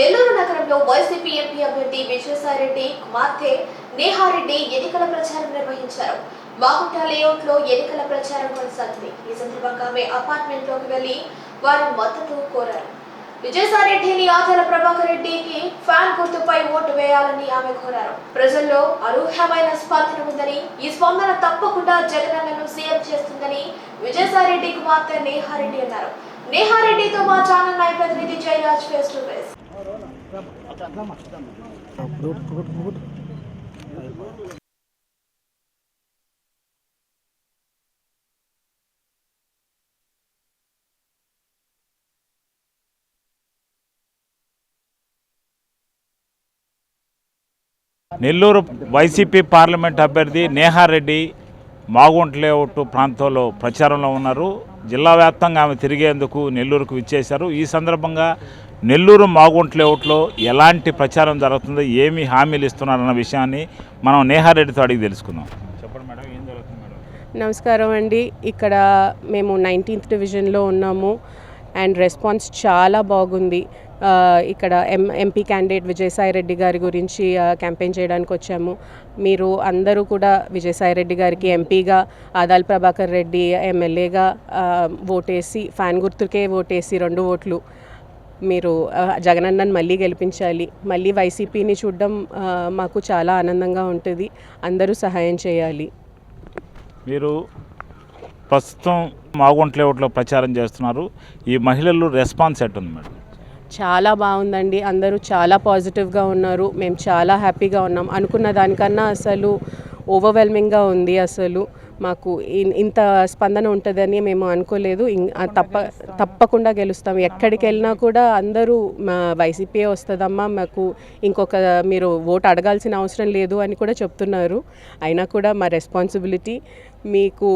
నెల్లూరు నగరంలో YCP MP అభ్యర్థి విజయసాయిరెడ్డి కుమార్తె నేహారెడ్డి ఎన్నికల ప్రచారం నిర్వహించారు. మాగుంట లేఅవుట్లో ఎన్నికల ప్రచారం కొనసాగింది. ఈ సందర్భంగా ఆమె అపార్ట్మెంట్లోకి వెళ్ళి వారి మద్దతు కోరారు. విజయసాయిరెడ్డిని ఆచార ప్రభాకర్ రెడ్డికి ఫ్యాన్ గుర్తుపై ఓటు వేయాలని ఆమె కోరారు. ప్రజల్లో అనూహ్యమైన స్పందన ఉందని ఈ స్పందన తప్పకుండా జగనన్నను సీఎం చేస్తుందని విజయసాయిరెడ్డి కుమార్తె నేహారెడ్డి అన్నారు. నేహారెడ్డితో మా ఛానల్ నై ప్రతినిధి Jayaraj face to face. Nellore YCP parliament అభ్యర్థి నేహారెడ్డి మాగుంట లేఅవుట్ ప్రాంతంలో ప్రచారంలో ఉన్నారు. జిల్లా వ్యాప్తంగా ఆమె తిరిగేందుకు నెల్లూరుకు విచ్చేశారు. ఈ సందర్భంగా నెల్లూరు మాగుంట లేఅవుట్లో ఎలాంటి ప్రచారం జరుగుతుందో ఏమి హామీలు ఇస్తున్నారన్న విషయాన్ని మనం నేహారెడ్డితో అడిగి తెలుసుకుందాం. చెప్పండి మేడం ఏం జరుగుతుంది మేడం? నమస్కారం అండి. ఇక్కడ మేము నైన్టీన్త్ డివిజన్లో ఉన్నాము. అండ్ రెస్పాన్స్ చాలా బాగుంది. ఇక్కడ ఎం ఎంపీ క్యాండిడేట్ విజయసాయి రెడ్డి గారి గురించి క్యాంపెయిన్ చేయడానికి వచ్చాము. మీరు అందరూ కూడా విజయసాయి రెడ్డి గారికి ఎంపీగా ఆదాల్ ప్రభాకర్ రెడ్డి ఎమ్మెల్యేగా ఓటేసి ఫ్యాన్ గుర్తుకే ఓటేసి రెండు ఓట్లు. మీరు జగనన్నను మళ్ళీ గెలిపించాలి మళ్ళీ వైసీపీని చూడడం మాకు చాలా ఆనందంగా ఉంటుంది. అందరూ సహాయం చేయాలి. మీరు ప్రస్తుతం మాగుంట లేఅవుట్లో ప్రచారం చేస్తున్నారు. ఈ మహిళలు రెస్పాన్స్ ఎట్టుంది మేడం? చాలా బాగుందండి. అందరూ చాలా పాజిటివ్గా ఉన్నారు. మేము చాలా హ్యాపీగా ఉన్నాం. అనుకున్న దానికన్నా అసలు ఓవర్వెల్మింగ్గా ఉంది అసలు. మాకు ఇన్- ఇంత స్పందన ఉంటుందని మేము అనుకోలేదు. తప్ప తప్పకుండా గెలుస్తాం ఎక్కడికి వెళ్ళినా కూడా అందరూ మా వైసీపీ వస్తుందమ్మా మాకు ఇంకొక మీరు ఓటు అడగాల్సిన అవసరం లేదు అని కూడా చెప్తున్నారు. అయినా కూడా మా రెస్పాన్సిబిలిటీ మీకు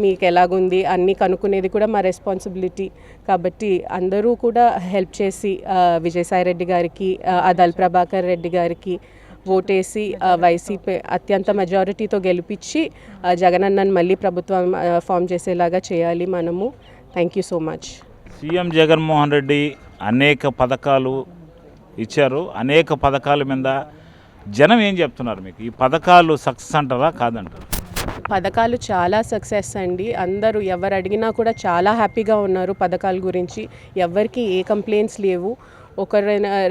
మీకు ఎలాగుంది అన్నీ కనుక్కునేది కూడా మా రెస్పాన్సిబిలిటీ. కాబట్టి అందరూ కూడా హెల్ప్ చేసి ఆ, విజయసాయిరెడ్డి గారికి ఆ, అదల్ ప్రభాకర్ రెడ్డి గారికి ఓటేసి వైసీపీ అత్యంత మెజారిటీతో గెలిపించి జగనన్నను మళ్ళీ ప్రభుత్వం ఫామ్ చేసేలాగా చేయాలి మనము. Thank you so much CM Jaganmohan Reddy అనేక పథకాలు ఇచ్చారు. అనేక పథకాల మీద జనం ఏం చెప్తున్నారు మీకు? ఈ పథకాలు సక్సెస్ అంటారా కాదంటారా? పథకాలు చాలా సక్సెస్ అండి. అందరూ ఎవరు అడిగినా కూడా చాలా హ్యాపీగా ఉన్నారు పథకాల గురించి. ఎవరికి ఏ కంప్లైంట్స్ లేవు. ఒక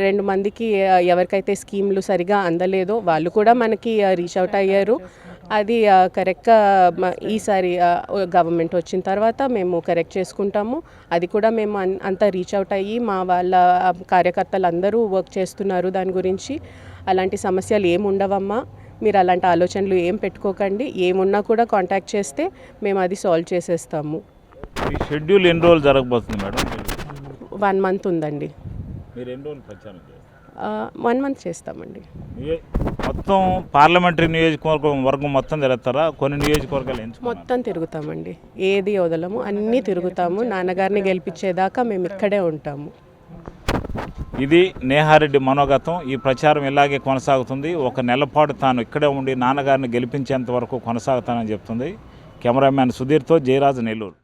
రెండు మందికి ఎవరికైతే స్కీమ్లు సరిగా అందలేదో వాళ్ళు కూడా మనకి రీచ్ అవుట్ అయ్యారు. అది కరెక్ట్గా ఈసారి గవర్నమెంట్ వచ్చిన తర్వాత మేము కరెక్ట్ చేసుకుంటాము. అది కూడా మేము అంతా రీచ్ అవుట్ అయ్యి మా వాళ్ళ కార్యకర్తలు అందరూ వర్క్ చేస్తున్నారు దాని గురించి. అలాంటి సమస్యలు ఏమి ఉండవమ్మా. మీరు అలాంటి ఆలోచనలు ఏం పెట్టుకోకండి. ఏమున్నా కూడా కాంటాక్ట్ చేస్తే మేము అది సాల్వ్ చేసేస్తాము. షెడ్యూల్ ఎన్ని రోజులు జరగబోతుంది మేడం? వన్ మంత్ ఉందండి. మీరు ఎన్ని రోజులు ప్రచారం చేస్తారు? వన్ మంత్ చేస్తామండి. మొత్తం పార్లమెంటరీ నియోజకవర్గం వర్గం మొత్తం తిరుగుతారా? కొన్ని నియోజకవర్గాలు మొత్తం తిరుగుతామండి. ఏది వదలము అన్నీ తిరుగుతాము. నాన్నగారిని గెలిపించేదాకా మేము ఇక్కడే ఉంటాము. ఇది నేహారెడ్డి మనోగతం. ఈ ప్రచారం ఇలాగే కొనసాగుతుంది. ఒక నెల పాటు తాను ఇక్కడే ఉండి నాన్నగారిని గెలిపించేంత వరకు కొనసాగుతానని చెప్తుంది. కెమెరామ్యాన్ సుధీర్తో జయరాజు నెల్లూరు.